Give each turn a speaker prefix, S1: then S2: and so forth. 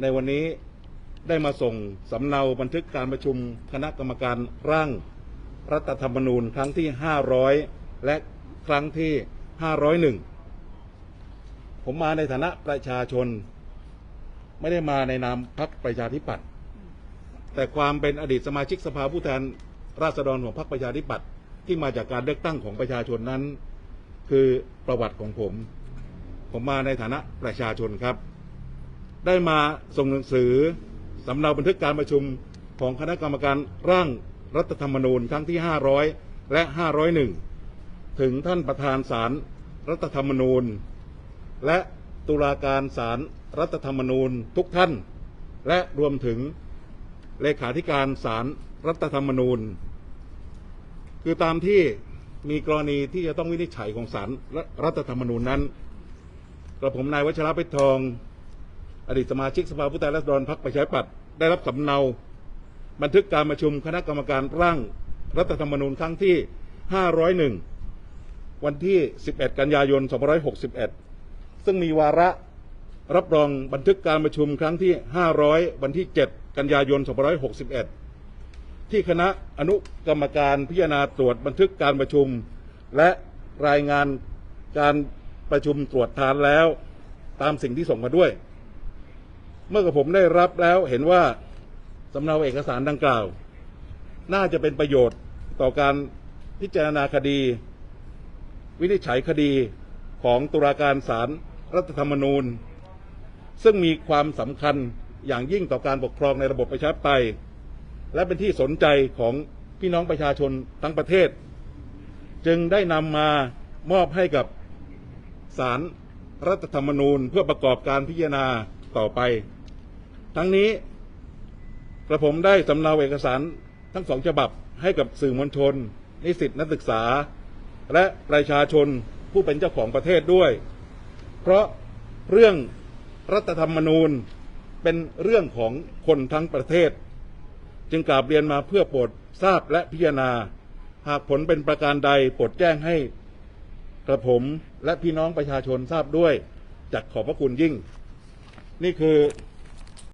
S1: ในวันนี้ได้มาส่งสำเนาบันทึกการประชุมคณะกรรมการร่างรัฐธรรมนูญครั้งที่ 500 และครั้งที่ 501 ผมมาในฐานะประชาชน ไม่ได้มาในนามพรรคประชาธิปัตย์แต่ความเป็นอดีตสมาชิกสภาผู้แทนราษฎรของพรรคประชาธิปัตย์ที่มาจากการเลือกตั้งของประชาชนนั้น คือประวัติของผม ผมมาในฐานะประชาชนครับ ได้มาส่งหนังสือสำเนาบันทึกการประชุมของคณะกรรมการร่างรัฐธรรมนูญครั้งที่ 500 และ 501 ถึงท่านประธานศาลรัฐธรรมนูญ และตุลาการศาลรัฐธรรมนูญทุกท่าน และรวมถึงเลขาธิการศาลรัฐธรรมนูญ คือตามที่มีกรณีที่จะต้องวินิจฉัยของศาลรัฐธรรมนูญนั้นกระผมนายวัชระเพชรทอง อดีตสมาชิกสภาผู้แทนราษฎรพรรคประชาธิปัตย์ได้รับสำเนา บันทึกการประชุมคณะกรรมการร่างรัฐธรรมนูญครั้งที่ 501 วันที่ 11 กันยายน 2561 ซึ่งมีวาระรับรองบันทึกการประชุมครั้งที่ 500 วันที่ 7 กันยายน 2561 ที่คณะอนุกรรมการพิจารณาตรวจบันทึกการประชุม และรายงานการประชุมตรวจทานแล้ว ตามสิ่งที่ส่งมาด้วย เมื่อกระผมได้รับแล้วเห็นว่าสำเนาเอกสารดังกล่าว น่าจะเป็นประโยชน์ต่อการพิจารณาคดี วินิจฉัยคดีของตุลาการศาลรรัฐธรรมนูญ ซึ่งมีความสำคัญอย่างยิ่งต่อการปกครองในระบบประชาธิปไตยและเป็นที่สนใจของพี่น้องประชาชนทั้งประเทศ จึงได้นำมามอบให้กับศาลรรัฐธรรมนูญ เพื่อประกอบการพิจารณา ต่อไป ทั้งนี้กระผมได้สำเนาเอกสารทั้งสองฉบับให้กับสื่อมวลชน นิสิตนักศึกษา และประชาชนผู้เป็นเจ้าของประเทศด้วย เพราะเรื่องรัฐธรรมนูญเป็นเรื่องของคนทั้งประเทศ จึงกราบเรียนมาเพื่อโปรดทราบและพิจารณา หากผลเป็นประการใดโปรดแจ้งให้กระผมและพี่น้องประชาชนทราบด้วยจากขอบพระคุณยิ่ง นี่คือ